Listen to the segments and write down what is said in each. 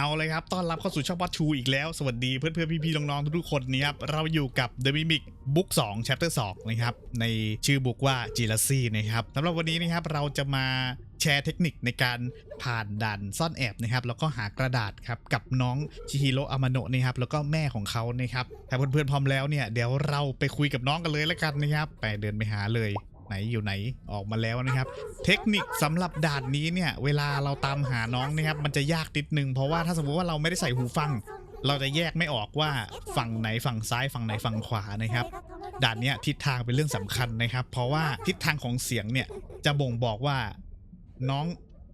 เอาเลยครับ ต้อนรับเข้าสู่ช่องวัดชูอีกแล้ว สวัสดีเพื่อนเพื่อนๆพี่ๆน้องๆทุกคนนะครับ เราอยู่กับ The Mimic Book 2 Chapter 2 นะครับ ในชื่อบุ๊กว่าจีลซี่นะครับสำหรับวันนี้นะครับเราจะมาแชร์เทคนิคในการผ่านด่านซ่อนแอบนะครับ แล้วก็หากระดาษครับกับน้องชิฮิโร่อามาโนะนะครับ แล้วก็แม่ของเขานะครับถ้าเพื่อนๆพร้อมแล้วเนี่ยเดี๋ยวเราไปคุยกับน้องกันเลยแล้วกันนะครับ ไปเดินไปหาเลย ไหนอยู่ไหนออกมาแล้วนะครับ เทคนิคสำหรับด่านนี้เนี่ยเวลาเราตามหาน้องนะครับมันจะยากนิดนึงเพราะว่าถ้าสมมติว่าเราไม่ได้ใส่หูฟัง เราจะแยกไม่ออกว่าฝั่งไหนฝั่งซ้ายฝั่งไหนฝั่งขวานะครับ ด่านนี้ทิศทางเป็นเรื่องสำคัญนะครับ เพราะว่าทิศทางของเสียงเนี่ยจะบ่งบอกว่าน้อง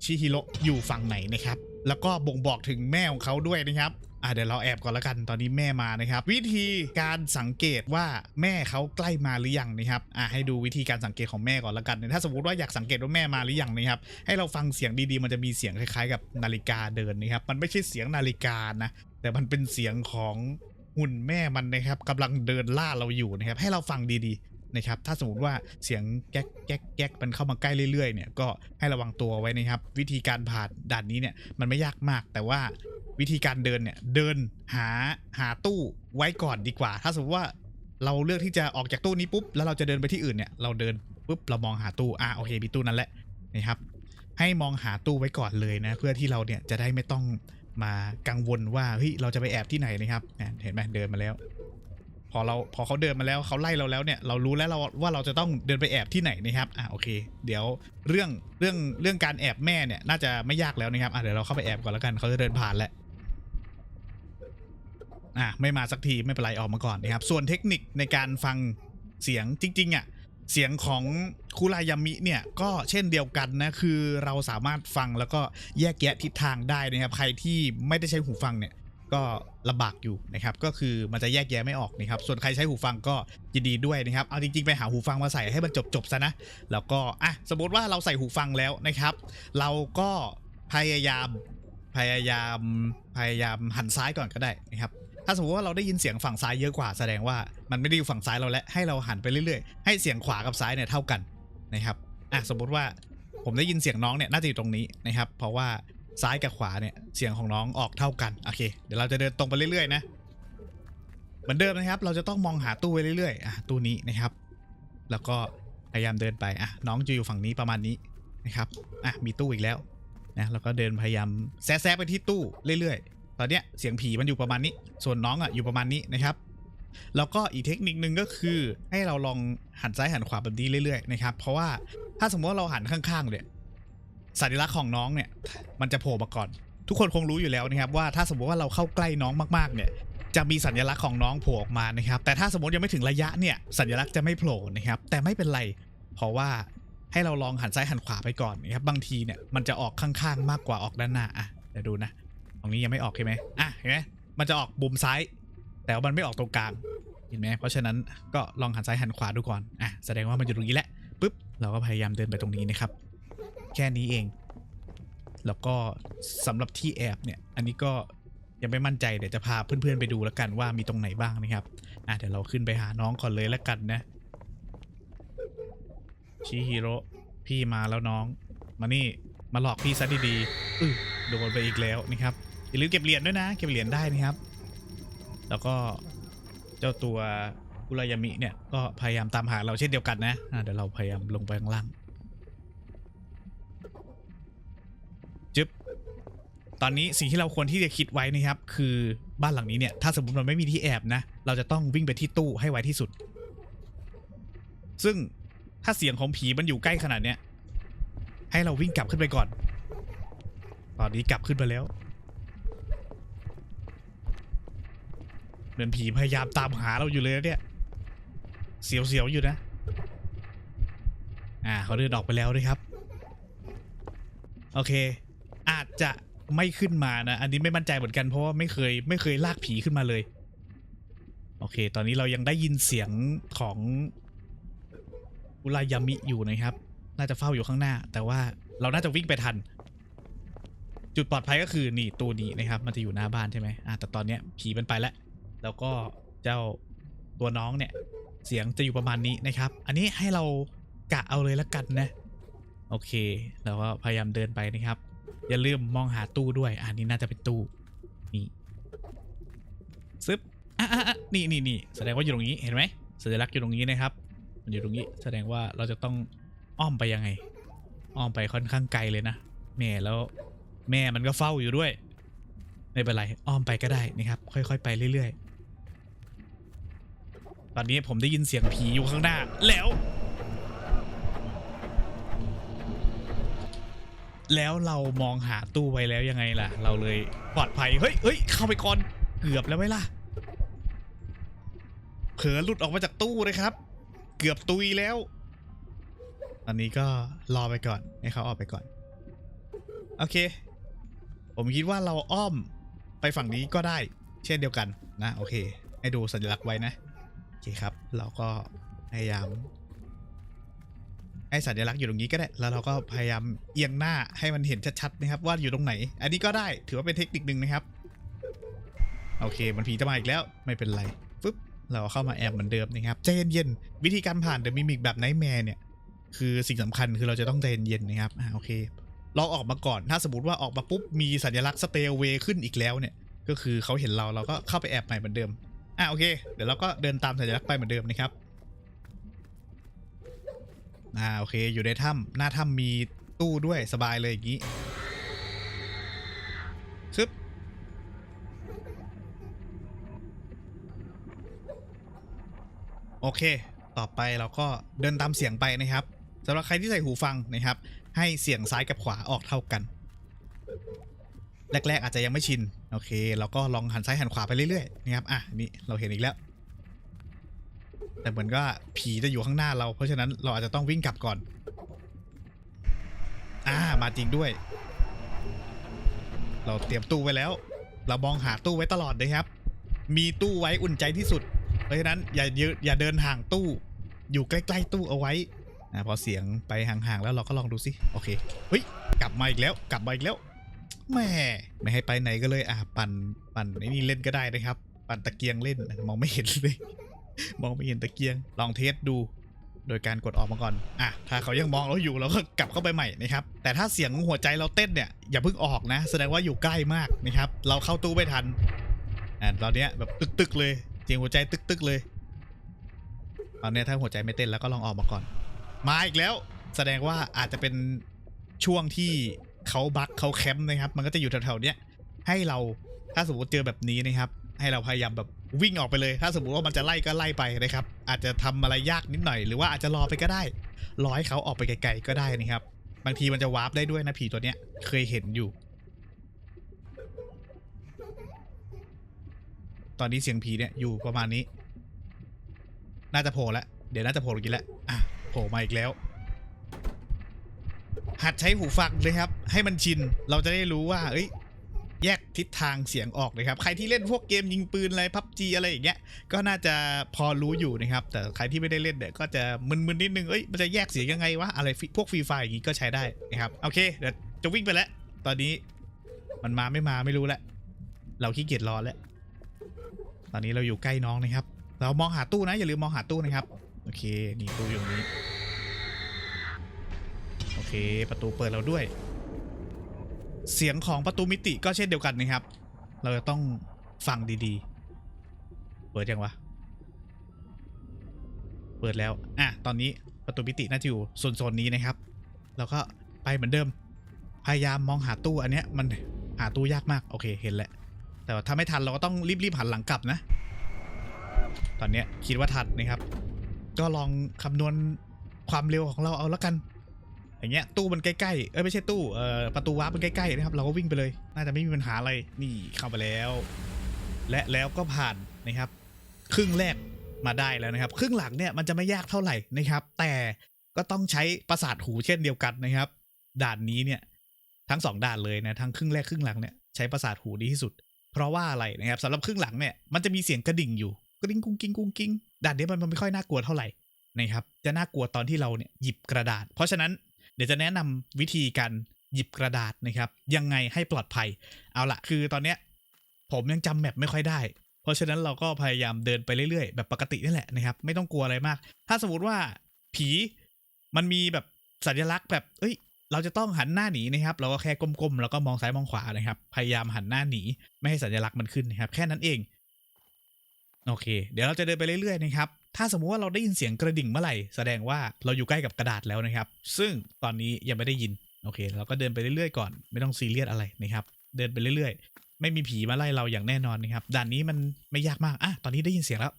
ชิฮิโร่อยู่ฝั่งไหนนะครับ แล้วก็บ่งบอกถึงแม่ของเขาด้วยนะครับอะเดี๋ยวเราแอบก่อนละกันตอนนี้แม่มานะครับ วิธีการสังเกตว่าแม่เขาใกล้มาหรือยังนะครับอะให้ดูวิธีการสังเกตของแม่ก่อนละกันถ้าสมมติว่าอยากสังเกตว่าแม่มาหรือยังนะครับให้เราฟังเสียงดีๆ มันจะมีเสียงคล้ายๆ กับนาฬิกาเดินนะครับ มันไม่ใช่เสียงนาฬิกานะแต่มันเป็นเสียงของหุ่นแม่มันนะครับกำลังเดินล่าเราอยู่นะครับให้เราฟังดีๆ นะครับถ้าสมมติว่าเสียงแก๊กแก๊กแก๊กมันเข้ามาใกล้เรื่อยๆเนี่ยก็ให้ระวังตัวไว้นะครับ วิธีการผ่านด่านนี้เนี่ยมันไม่ยากมาก แต่ว่าวิธีการเดินเนี่ยเดินหาหาตู้ไว้ก่อนดีกว่า ถ้าสมมติว่าเราเลือกที่จะออกจากตู้นี้ปุ๊บแล้วเราจะเดินไปที่อื่นเนี่ยเราเดินปุ๊บเรามองหาตู้อะโอเคมีตู้นั้นแหละนะครับให้มองหาตู้ไว้ก่อนเลยนะ เพื่อที่เราเนี่ยจะได้ไม่ต้องมากังวลว่าเฮ้ยเราจะไปแอบที่ไหนนะครับเห็นไหมเดินมาแล้ว พอเราพอเขาเดินมาแล้วเขาไล่เราแล้วเนี่ยเรารู้แล้วเราว่าเราจะต้องเดินไปแอบที่ไหนนะครับอะโอเค เดี๋ยวเรื่องเรื่องเรื่องการแอบแม่เนี่ยน่าจะไม่ยากแล้วนะครับอะเดี๋ยวเราเข้าไปแอบก่อนแล้วกันเขาจะเดินผ่านแหล้วอะไม่มาสักทีไม่เป็นไรออกมาก่อนนะครับ ส่วนเทคนิคในการฟังเสียงจริง ๆอะเสียงของคุรายามิเนี่ยก็เช่นเดียวกันนะคือเราสามารถฟังแล้วก็แยกแยะทิศทางได้นะครับ ใครที่ไม่ได้ใช้หูฟังเนี่ย ก็ลำบากอยู่นะครับ ก็คือมันจะแยกแยะไม่ออกนะครับ ส่วนใครใช้หูฟังก็ยินดีด้วยนะครับ เอาจริงๆ ไปหาหูฟังมาใส่ให้มันจบๆซะนะ แล้วก็อะสมมติว่าเราใส่หูฟังแล้วนะครับ เราก็พยายามพยายามพยายามหันซ้ายก่อนก็ได้นะครับ ถ้าสมมติว่าเราได้ยินเสียงฝั่งซ้ายเยอะกว่าแสดงว่ามันไม่ได้อยู่ฝั่งซ้ายเราแล้วให้เราหันไปเรื่อยๆ ให้เสียงขวากับซ้ายเนี่ยเท่ากันนะครับอะสมมติว่าผมได้ยินเสียงน้องเนี่ยน่าจะอยู่ตรงนี้นะครับ เพราะว่า ซ้ายกับขวาเนี่ยเสียงของน้องออกเท่ากันโอเคเดี๋ยวเราจะเดินตรงไปเรื่อยๆนะเหมือนเดิมนะครับ เราจะต้องมองหาตู้ไว้เรื่อยๆอะตู้นี้นะครับ แล้วก็พยายามเดินไปอะน้องจะอยู่ฝั่งนี้ประมาณนี้นะครับอะมีตู้อีกแล้วนะแล้วก็เดินพยายามแซะๆไปที่ตู้เรื่อยๆ ตอนเนี้ยเสียงผีมันอยู่ประมาณนี้ ส่วนน้องอะอยู่ประมาณนี้นะครับแล้วก็อีกเทคนิคนึงก็คือให้เราลองหันซ้ายหันขวาแบบนี้เรื่อยๆนะครับเพราะว่าถ้าสมมติว่าเราหันข้างๆเนี่ย สัญลักษณ์ของน้องเนี่ย มันจะโผล่มาก่อน ทุกคนคงรู้อยู่แล้วนะครับว่าถ้าสมมติว่าเราเข้าใกล้น้องมากๆเนี่ยจะมีสัญลักษณ์ของน้องโผล่ออกมานะครับ แต่ถ้าสมมติยังไม่ถึงระยะเนี่ย สัญลักษณ์จะไม่โผล่นะครับ แต่ไม่เป็นไร เพราะว่าให้เราลองหันซ้ายหันขวาไปก่อนนะครับ บางทีเนี่ยมันจะออกข้างๆ มากกว่าออกด้านหน้า อะ เดี๋ยวดูนะ ตรงนี้ยังไม่ออกใช่ไหมอะ เห็นไหมมันจะออกบุมซ้าย แต่ว่ามันไม่ออกตรงกลาง เห็นไหมเพราะฉะนั้นก็ลองหันซ้ายหันขวาดูก่อน อะ แสดงว่ามันอยู่ตรงนี้แหละ ปุ๊บ เราก็พยายามเดินไปตรงนี้นะครับ แค่นี้เอง แล้วก็สำหรับที่แอบเนี่ย อันนี้ก็ยังไม่มั่นใจเดี๋ยวจะพาเพื่อนๆไปดูแล้วกันว่ามีตรงไหนบ้างนะครับ อะเดี๋ยวเราขึ้นไปหาน้องก่อนเลยแล้วกันนะชิฮิโร่พี่มาแล้วน้อง มานี่มาหลอกพี่ซะดีๆอื้อโดนไปอีกแล้วนะครับอย่าลืมเก็บเหรียญด้วยนะ เก็บเหรียญได้นะครับ แล้วก็เจ้าตัวอุรายามิเนี่ยก็พยายามตามหาเราเช่นเดียวกันนะอะเดี๋ยวเราพยายามลงไปข้างล่าง ตอนนี้สิ่งที่เราควรที่จะคิดไว้นะครับ คือบ้านหลังนี้เนี่ย ถ้าสมมติมันไม่มีที่แอบนะ เราจะต้องวิ่งไปที่ตู้ให้ไวที่สุด ซึ่งถ้าเสียงของผีมันอยู่ใกล้ขนาดเนี้ย ให้เราวิ่งกลับขึ้นไปก่อน ตอนนี้กลับขึ้นไปแล้วเหมือนผีพยายามตามหาเราอยู่เลยนะเนี่ย เสียวๆอยู่นะ อ่าเขาเดินออกไปแล้วด้วยครับ โอเค อาจจะ ไม่ขึ้นมานะ อันนี้ไม่มั่นใจเหมือนกันเพราะว่าไม่เคยไม่เคยลากผีขึ้นมาเลย โอเค ตอนนี้เรายังได้ยินเสียงของอุรายามิอยู่นะครับ น่าจะเฝ้าอยู่ข้างหน้า แต่ว่าเราน่าจะวิ่งไปทัน จุดปลอดภัยก็คือนี่ตัวนี้นะครับ มันจะอยู่หน้าบ้านใช่ไหมอ่าแต่ตอนเนี้ยผีมันไปแล้ว แล้วก็เจ้าตัวน้องเนี่ย เสียงจะอยู่ประมาณนี้นะครับ อันนี้ให้เรากะเอาเลยละกันนะ โอเค เราก็พยายามเดินไปนะครับ อย่าลืมมองหาตู้ด้วย อันนี้น่าจะเป็นตู้ นี่ซึบอะอะอะนี่นี่นี่แสดงว่าอยู่ตรงนี้ เห็นไหมสัญลักษณ์อยู่ตรงนี้นะครับ มันอยู่ตรงนี้ แสดงว่าเราจะต้องอ้อมไปยังไง อ้อมไปค่อนข้างไกลเลยนะ แม่แล้วแม่มันก็เฝ้าอยู่ด้วย ไม่เป็นไร อ้อมไปก็ได้นะครับ ค่อย ๆ ไปเรื่อย ๆ ตอนนี้ผมได้ยินเสียงผีอยู่ข้างหน้าแล้ว แล้วเรามองหาตู้ไว้แล้วยังไงล่ะ เราเลยปลอดภัย เฮ้ยเฮ้ยเข้าไปก่อน เกือบแล้วไหมล่ะ เผลอหลุดออกมาจากตู้เลยครับ เกือบตุยแล้ว ตอนนี้ก็รอไปก่อน ให้เขาออกไปก่อน โอเค ผมคิดว่าเราอ้อมไปฝั่งนี้ก็ได้ เช่นเดียวกันนะ โอเค ให้ดูสัญลักษณ์ไว้นะ โอเคครับ เราก็พยายาม ให้สัญลักษณ์อยู่ตรงนี้ก็ได้ แล้วเราก็พยายามเอียงหน้าให้มันเห็นชัดๆนะครับ ว่าอยู่ตรงไหน อันนี้ก็ได้ถือว่าเป็นเทคนิคหนึ่งนะครับ โอเค มันผีจะมาอีกแล้วไม่เป็นไรฟึบเราเข้ามาแอบเหมือนเดิมนะครับใจเย็นๆวิธีการผ่านเดอะมิมิกแบบไนท์แมร์เนี่ย คือสิ่งสำคัญคือเราจะต้องใจเย็นๆนะครับอ่าโอเคเราออกมาก่อนถ้าสมมติว่าออกมาปุ๊บมีสัญลักษณ์ stay away ขึ้นอีกแล้วเนี่ย ก็คือเขาเห็นเราเราก็เข้าไปแอบใหม่เหมือนเดิมอ่าโอเค เดี๋ยวเราก็เดินตามสัญลักษณ์ไปเหมือนเดิมนะครับ อ่าโอเค อยู่ในถ้ำหน้าถ้ำมีตู้ด้วยสบายเลยอย่างนี้ซึบโอเค ต่อไปเราก็เดินตามเสียงไปนะครับสำหรับใครที่ใส่หูฟังนะครับ ให้เสียงซ้ายกับขวาออกเท่ากัน แรก ๆ อาจจะยังไม่ชิน โอเค เราก็ลองหันซ้ายหันขวาไปเรื่อยๆนะครับ อะ นี่เราเห็นอีกแล้ว แต่เหมือนก็ผีจะอยู่ข้างหน้าเรา เพราะฉะนั้นเราอาจจะต้องวิ่งกลับก่อน อ่า มาจริงด้วย เราเตรียมตู้ไว้แล้ว เรามองหาตู้ไว้ตลอดนะครับ มีตู้ไว้อุ่นใจที่สุด เพราะฉะนั้นอย่าเยอะอย่าเดินห่างตู้ อยู่ใกล้ๆตู้เอาไว้อ่าพอเสียงไปห่างๆแล้วเราก็ลองดูสิ โอเค เฮ้ย กลับมาอีกแล้ว กลับมาอีกแล้วแม่ไม่ให้ไปไหนก็เลยอะปั่นปั่นไอ้นี่เล่นก็ได้นะครับ ปั่นตะเกียงเล่นมองไม่เห็นเลย มองไม่เห็นตะเกียง ลองเทสดู โดยการกดออกมาก่อน อะ ถ้าเขายังมองเราอยู่เราก็กลับเข้าไปใหม่นะครับ แต่ถ้าเสียงหัวใจเราเต้นเนี่ยอย่าเพิ่งออกนะ แสดงว่าอยู่ใกล้มากนะครับ เราเข้าตู้ไม่ทัน อ่าตอนเนี้ยแบบตึกๆเลย เสียงหัวใจตึกๆเลยตอนเนี้ยถ้าหัวใจไม่เต้นแล้วก็ลองออกมาก่อน มาอีกแล้ว แสดงว่าอาจจะเป็นช่วงที่เขาบักเขาแคมป์นะครับ มันก็จะอยู่แถวๆเนี้ยให้เราถ้าสมมติเจอแบบนี้นะครับ ให้เราพยายามแบบวิ่งออกไปเลย ถ้าสมมติว่ามันจะไล่ก็ไล่ไปนะครับ อาจจะทำอะไรยากนิดหน่อย หรือว่าอาจจะรอไปก็ได้ รอให้เขาออกไปไกลๆก็ได้นะครับ บางทีมันจะวาร์ปได้ด้วยนะผีตัวเนี้ย เคยเห็นอยู่ ตอนนี้เสียงผีเนี่ยอยู่ประมาณนี้ น่าจะโผล่แล้ว เดี๋ยวน่าจะโผล่อีกแล้วอะโผล่มาอีกแล้ว หัดใช้หูฟังเลยครับ ให้มันชิน เราจะได้รู้ว่า เอ้ย แยกทิศทางเสียงออกเลยครับ ใครที่เล่นพวกเกมยิงปืนอะไรพับจีอะไรอย่างเงี้ย ก็น่าจะพอรู้อยู่นะครับ แต่ใครที่ไม่ได้เล่นเนี่ยก็จะมึนๆนิดนึง เอ้ย มันจะแยกเสียงยังไงวะ อะไรพวกฟรีไฟอย่างงี้ก็ใช้ได้นะครับ โอเค เดี๋ยวจะวิ่งไปแล้ว ตอนนี้มันมาไม่มาไม่รู้แล้ว เราขี้เกียจรอแล้ว ตอนนี้เราอยู่ใกล้น้องนะครับ เรามองหาตู้นะ อย่าลืมมองหาตู้นะครับ โอเค นี่ตู้อยู่นี้ โอเค ประตูเปิดเราด้วย เสียงของประตูมิติก็เช่นเดียวกันนะครับ เราจะต้องฟังดีๆ เปิดยังวะ เปิดแล้ว อะ ตอนนี้ประตูมิติน่าจะอยู่โซนๆนี้นะครับเราก็ไปเหมือนเดิม พยายามมองหาตู้อันเนี้ยมันหาตู้ยากมาก โอเคเห็นแล้ว แต่ว่าถ้าไม่ทันเราก็ต้องรีบๆหันหลังกลับนะ ตอนเนี้ยคิดว่าทันนะครับ ก็ลองคำนวณความเร็วของเราเอาละกัน อย่างเงี้ยตู้มันใกล้ๆ เอ้ยไม่ใช่ตู้ เอ่อประตูวาร์ปมันใกล้ๆนะครับ เราก็วิ่งไปเลย น่าจะไม่มีปัญหาอะไร นี่เข้าไปแล้ว และแล้วก็ผ่านนะครับ ครึ่งแรกมาได้แล้วนะครับ ครึ่งหลังเนี่ยมันจะไม่ยากเท่าไหร่นะครับ แต่ก็ต้องใช้ประสาทหูเช่นเดียวกันนะครับ ด่านนี้เนี่ยทั้งสองด่านเลยนะทั้งครึ่งแรกครึ่งหลังเนี่ยใช้ประสาทหูดีที่สุด เพราะว่าอะไรนะครับสำหรับครึ่งหลังเนี่ยมันจะมีเสียงกระดิ่งอยู่กระดิ่งกุ้งกิ้งกุ้งกิ้งด่านนี้มันไม่ค่อยน่ากลัวเท่าไหร่นะครับ จะน่ากลัวตอนที่เราเนี่ยหยิบกระดาษ เพราะฉะนั้น เดี๋ยวจะแนะนำวิธีการหยิบกระดาษนะครับ ยังไงให้ปลอดภัย เอาละคือตอนเนี้ยผมยังจำแมปไม่ค่อยได้ เพราะฉะนั้นเราก็พยายามเดินไปเรื่อยๆ แบบปกตินี่แหละนะครับ ไม่ต้องกลัวอะไรมาก ถ้าสมมติว่าผีมันมีแบบสัญลักษณ์แบบ เอ้ย เราจะต้องหันหน้าหนีนะครับ เราก็แค่ก้มๆ แล้วก็มองซ้ายมองขวานะครับ พยายามหันหน้าหนี ไม่ให้สัญลักษณ์มันขึ้นนะครับ แค่นั้นเอง โอเค เดี๋ยวเราจะเดินไปเรื่อยๆ นะครับ ถ้าสมมุติว่าเราได้ยินเสียงกระดิ่งเมื่อไหร่ แสดงว่าเราอยู่ใกล้กับกระดาษแล้วนะครับ ซึ่งตอนนี้ยังไม่ได้ยิน โอเค เราก็เดินไปเรื่อยๆก่อน ไม่ต้องซีเรียสอะไรนะครับ เดินไปเรื่อยๆ ไม่มีผีมาไล่เราอย่างแน่นอนนะครับ ด่านนี้มันไม่ยากมาก อะ ตอนนี้ได้ยินเสียงแล้ว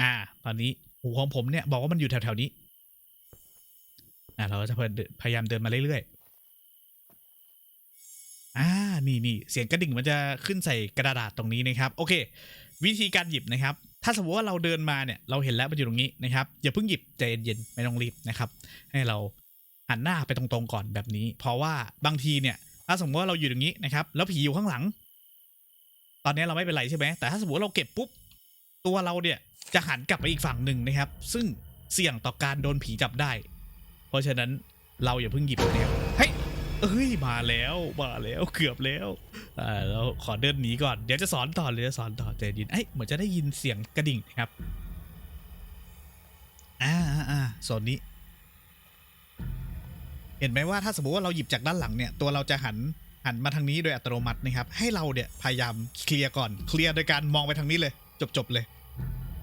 อ่า ตอนนี้หูของผมเนี่ยบอกว่ามันอยู่แถวๆนี้ อ่าเราก็จะพยายามเดินมาเรื่อยๆ อ่านี่นี่เสียงกระดิ่งมันจะขึ้นใส่กระดาษตรงนี้นะครับ โอเค วิธีการหยิบนะครับ ถ้าสมมติว่าเราเดินมาเนี่ยเราเห็นแล้วมันอยู่ตรงนี้นะครับอย่าเพิ่งหยิบใจเย็นๆไม่ต้องรีบนะครับ ให้เราหันหน้าไปตรงๆก่อนแบบนี้ เพราะว่าบางทีเนี่ย ถ้าสมมติว่าเราอยู่ตรงนี้นะครับ แล้วผีอยู่ข้างหลัง ตอนนี้เราไม่เป็นไรใช่ไหมแต่ถ้าสมมติว่าเราเก็บปุ๊บตัวเราเนี่ยจะหันกลับไปอีกฝั่งหนึ่งนะครับ ซึ่งเสี่ยงต่อการโดนผีจับได้ เพราะฉะนั้นเราอย่าเพิ่งหยิบนะครับ เอ้ยมาแล้วมาแล้วเกือบแล้วอ่าเราขอเดินหนีก่อนเดี๋ยวจะสอนต่อเลยจะสอนต่อใจเย็นเอ้ยเหมือนจะได้ยินเสียงกระดิ่งนะครับอ่าอ่าอ่าโซนนี้ เห็นไหมว่าถ้าสมมติว่าเราหยิบจากด้านหลังเนี่ยตัวเราจะหันหันมาทางนี้โดยอัตโนมัตินะครับ ให้เราเนี่ยพยายามเคลียร์ก่อนเคลียร์โดยการมองไปทางนี้เลย จบจบๆเลย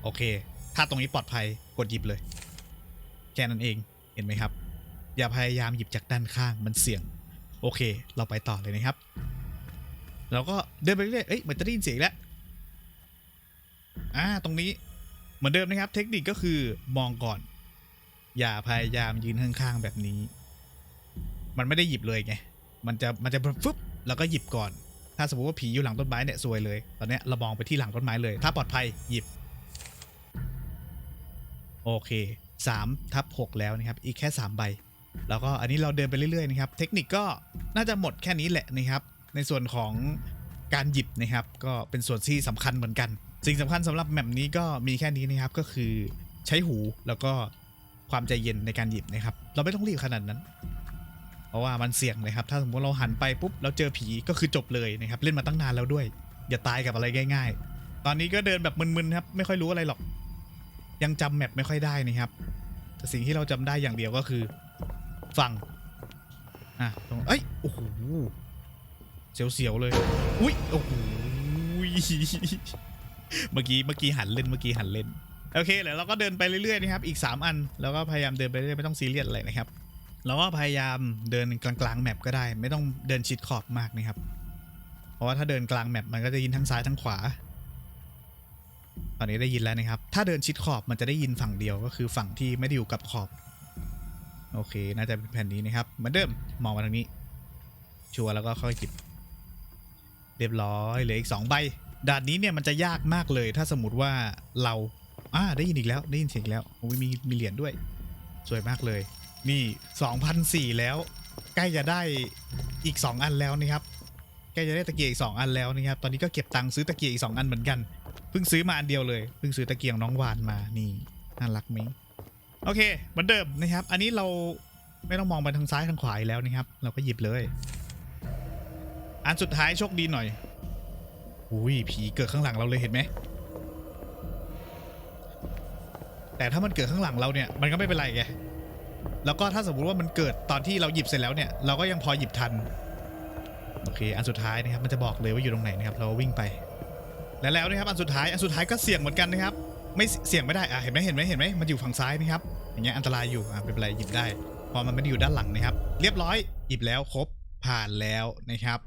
โอเค ถ้าตรงนี้ปลอดภัยกดหยิบเลย แค่นั้นเองเห็นไหมครับ อย่าพยายามหยิบจากด้านข้างมันเสี่ยง โอเค เราไปต่อเลยนะครับ เราก็เดินไปเรื่อยเอ้ยเหมือนจะได้ยินเสียงอีกแล้วอ่าตรงนี้เหมือนเดิมนะครับ เทคนิคก็คือมองก่อน อย่าพยายามยืนข้างๆแบบนี้ มันไม่ได้หยิบเลยไงมันจะมันจะฟึบแล้วก็หยิบก่อน ถ้าสมมติว่าผีอยู่หลังต้นไม้เนี่ยซวยเลย ตอนนี้เรามองไปที่หลังต้นไม้เลย ถ้าปลอดภัยหยิบ โอเค3ทับ6แล้วนะครับ อีกแค่ 3 ใบ แล้วก็อันนี้เราเดินไปเรื่อยๆนะครับเทคนิคก็น่าจะหมดแค่นี้แหละนะครับ ในส่วนของการหยิบนะครับ ก็เป็นส่วนที่สำคัญเหมือนกัน สิ่งสำคัญสำหรับแมปนี้ก็มีแค่นี้นะครับก็คือใช้หูแล้วก็ความใจเย็นในการหยิบนะครับ เราไม่ต้องรีบขนาดนั้น เพราะว่ามันเสี่ยงนะครับ ถ้าสมมติเราหันไปปุ๊บแล้วเจอผีก็คือจบเลยนะครับ เล่นมาตั้งนานแล้วด้วย อย่าตายกับอะไรง่าย ๆ ตอนนี้ก็เดินแบบมึนๆครับ ไม่ค่อยรู้อะไรหรอก ยังจำแมปไม่ค่อยได้นะครับแต่สิ่งที่เราจำได้อย่างเดียวก็คือ ฟังอะตรงเอ้ยโอ้โหเสียวๆเลยอุ้ยโอ้โหเมื่อกี้เมื่อกี้หันเล่นเมื่อกี้หันเล่นโอเคเดี๋ยวเราก็เดินไปเรื่อยๆนะครับอีก 3 อันแล้วก็พยายามเดินไปเรื่อยไม่ต้องซีเรียสอะไรนะครับเราก็พยายามเดินกลางๆแมปก็ได้ ไม่ต้องเดินชิดขอบมากนะครับ เพราะว่าถ้าเดินกลางแมปมันก็จะยินทั้งซ้ายทั้งขวา ตอนนี้ได้ยินแล้วนะครับ ถ้าเดินชิดขอบมันจะได้ยินฝั่งเดียวก็คือฝั่งที่ไม่ได้อยู่กับขอบ โอเค น่าจะเป็นแผ่นนี้นะครับ เหมือนเดิม มองมาทางนี้ ชัวร์แล้วก็ค่อยจิบ เรียบร้อยเหลืออีกสองใบ ด่านนี้เนี่ยมันจะยากมากเลย ถ้าสมมติว่าเราอ่าได้ยินอีกแล้ว ได้ยินเสียงอีกแล้วโอ้ยมี มีเหรียญด้วย สวยมากเลย นี่2,004แล้ว ใกล้จะได้อีก2อันแล้วนะครับ ใกล้จะได้ตะเกียงอีก2อันแล้วนะครับ ตอนนี้ก็เก็บตังค์ซื้อตะเกียงอีก2อันเหมือนกัน เพิ่งซื้อมาอันเดียวเลย เพิ่งซื้อตะเกียงน้องวานมา นี่ น่ารักไหม โอเคเหมือนเดิมนะครับ อันนี้เราไม่ต้องมองไปทางซ้ายทางขวาอีกแล้วนะครับ เราก็หยิบเลย อันสุดท้ายโชคดีหน่อยอุ้ยผีเกิดข้างหลังเราเลยเห็นไหมแต่ถ้ามันเกิดข้างหลังเราเนี่ยมันก็ไม่เป็นไรไงแล้วก็ถ้าสมมุติว่ามันเกิดตอนที่เราหยิบเสร็จแล้วเนี่ย เราก็ยังพอหยิบทันโอเคอันสุดท้ายนะครับมันจะบอกเลยว่าอยู่ตรงไหนนะครับ เราวิ่งไป และแล้วนะครับอันสุดท้ายอันสุดท้ายก็เสี่ยงเหมือนกันนะครับ ไม่เสี่ยงไม่ได้อะเห็นไหมเห็นไหมเห็นไหมมันอยู่ฝั่งซ้ายนะครับอย่างเงี้ยอันตรายอยู่อะเป็นไรหยิบได้พอมันไม่ได้อยู่ด้านหลังนะครับ เรียบร้อยหยิบแล้วครบผ่านแล้วนะครับ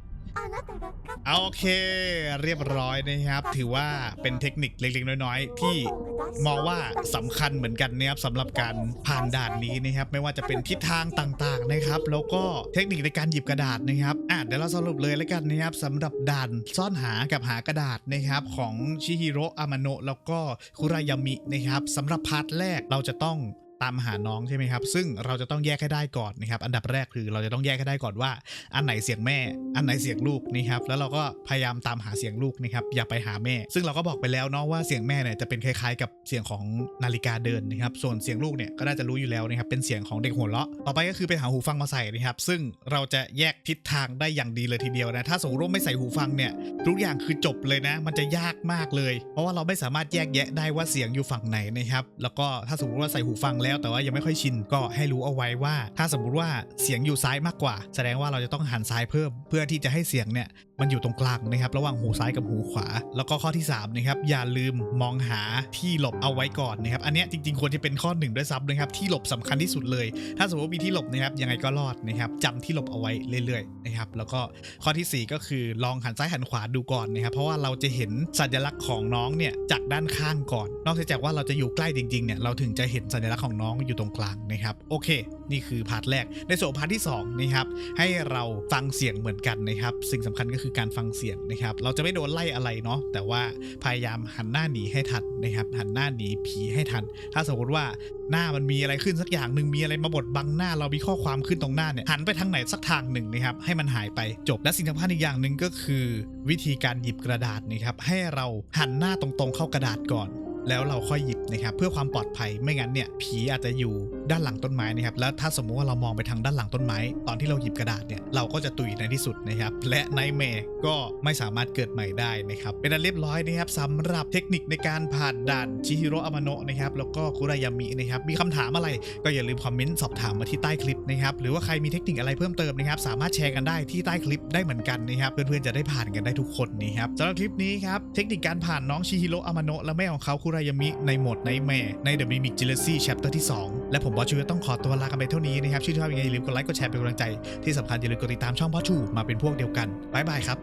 โอเค เรียบร้อยนะครับ ถือว่าเป็นเทคนิคเล็กๆน้อยๆ ที่มองว่าสำคัญเหมือนกันนะครับสำหรับการผ่านด่านนี้นะครับ ไม่ว่าจะเป็นทิศทางต่างๆนะครับ แล้วก็เทคนิคในการหยิบกระดาษนะครับอะเดี๋ยวเราสรุปเลยแล้วกันนะครับสำหรับด่านซ่อนหากับหากระดาษนะครับของชิฮิโร่อามาโนะแล้วก็คุรายามินะครับสำหรับพาร์ทแรกเราจะต้อง ตามหาน้องใช่ไหมครับ ซึ่งเราจะต้องแยกให้ได้ก่อนนะครับ อันดับแรกคือเราจะต้องแยกให้ได้ก่อนว่า อันไหนเสียงแม่ อันไหนเสียงลูกนะครับ แล้วเราก็พยายามตามหาเสียงลูกนะครับ อย่าไปหาแม่ ซึ่งเราก็บอกไปแล้วเนาะว่าเสียงแม่เนี่ยจะเป็นคล้ายๆ กับเสียงของนาฬิกาเดินนะครับ ส่วนเสียงลูกเนี่ยก็น่าจะรู้อยู่แล้วนะครับ เป็นเสียงของเด็กหัวเราะ ต่อไปก็คือไปหาหูฟังมาใส่นะครับ ซึ่งเราจะแยกทิศทางได้อย่างดีเลยทีเดียวนะ ถ้าสมมติว่าไม่ใส่หูฟังเนี่ยทุกอย่างคือจบเลยนะ มันจะยากมากเลย เพราะว่าเราไม่สามารถแยกแยะได้ว่าเสียงอยู่ฝั่งไหนนะครับ แล้วก็ถ้าสมมติว่าใส่หูฟังแล้วแล้วแต่ว่ายังไม่ค่อยชินก็ให้รู้เอาไว้ว่า ถ้าสมมุติว่าเสียงอยู่ซ้ายมากกว่า แสดงว่าเราจะต้องหันซ้ายเพิ่ม เพื่อที่จะให้เสียงเนี่ยมันอยู่ตรงกลางนะครับระหว่างหูซ้ายกับหูขวา แล้วก็ข้อที่3นะครับอย่าลืมมองหาที่หลบเอาไว้ก่อนนะครับอันนี้จริงๆควรจะเป็นข้อหนึ่งด้วยซ้ำนะครับที่หลบสำคัญที่สุดเลย ถ้าสมมติว่ามีที่หลบนะครับยังไงก็รอดนะครับจำที่หลบเอาไว้เรื่อยๆนะครับแล้วก็ข้อทีสี่ 4 ก็คือลองหันซ้ายหันขวาดูก่อนนะครับเพราะว่าเราจะเห็นสัญลักษณ์ของน้องเนี่ยจากด้านข้างก่อน นอกจากว่าเราจะอยู่ใกล้จริงๆเนี่ยเราถึงจะเห็นสัญลักษณ์ของน้องอยู่ตรงกลางนะครับ โอเค นี่คือพาร์ทแรก ในส่วนพาร์ทที่2นะครับ ให้เราฟังเสียงเหมือนกันนะครับ สิ่งสำคัญก็คือการฟังเสียงนะครับ เราจะไม่โดนไล่อะไรเนาะ แต่ว่าพยายามหันหน้าหนีให้ทันนะครับ หันหน้าหนีผีให้ทัน ถ้าสมมติว่าหน้ามันมีอะไรขึ้นสักอย่างหนึ่งมีอะไรมาบดบังหน้า เรามีข้อความขึ้นตรงหน้าเนี่ยหันไปทางไหนสักทางหนึ่งนะครับ ให้มันหายไปจบ และสิ่งสำคัญอีกอย่างหนึ่งก็คือ วิธีการหยิบกระดาษนะครับ ให้เราหันหน้าตรงๆเข้ากระดาษก่อน แล้วเราค่อยหยิบนะครับเพื่อความปลอดภัยไม่งั้นเนี่ยผีอาจจะอยู่ด้านหลังต้นไม้นะครับ แล้วถ้าสมมุติว่าเรามองไปทางด้านหลังต้นไม้ ตอนที่เราหยิบกระดาษเนี่ย เราก็จะตุยในที่สุดนะครับ และไนแมร์ก็ไม่สามารถเกิดใหม่ได้นะครับ เป็นอันเรียบร้อยนะครับสำหรับเทคนิคในการผ่านด่านชิฮิโร่อามาโนะนะครับ แล้วก็คุรายามินะครับ มีคำถามอะไรก็อย่าลืมคอมเมนต์สอบถามมาที่ใต้คลิปนะครับ หรือว่าใครมีเทคนิคอะไรเพิ่มเติมนะครับ สามารถแชร์กันได้ที่ใต้คลิปได้เหมือนกันนะครับ เพื่อนๆจะได้ผ่านกันได้ทุกคนนะครับสำหรับคลิปนี้ครับ เทคนิคการผ่านน้องชิฮิโร่อามาโนะและแม่ของเขาคุรายามิในโหมดไนแมร์ใน The Mimic Jealousy Chapter ที่ 2 และผมบอสชูต้องขอตัวลากันไปเท่านี้นะครับ ชื่นชอบยังไงอย่าลืมกดไลค์ กดแชร์เป็นกำลังใจ ที่สำคัญอย่าลืมกดติดตามช่องบอสชูมาเป็นพวกเดียวกันบ๊ายบายครับ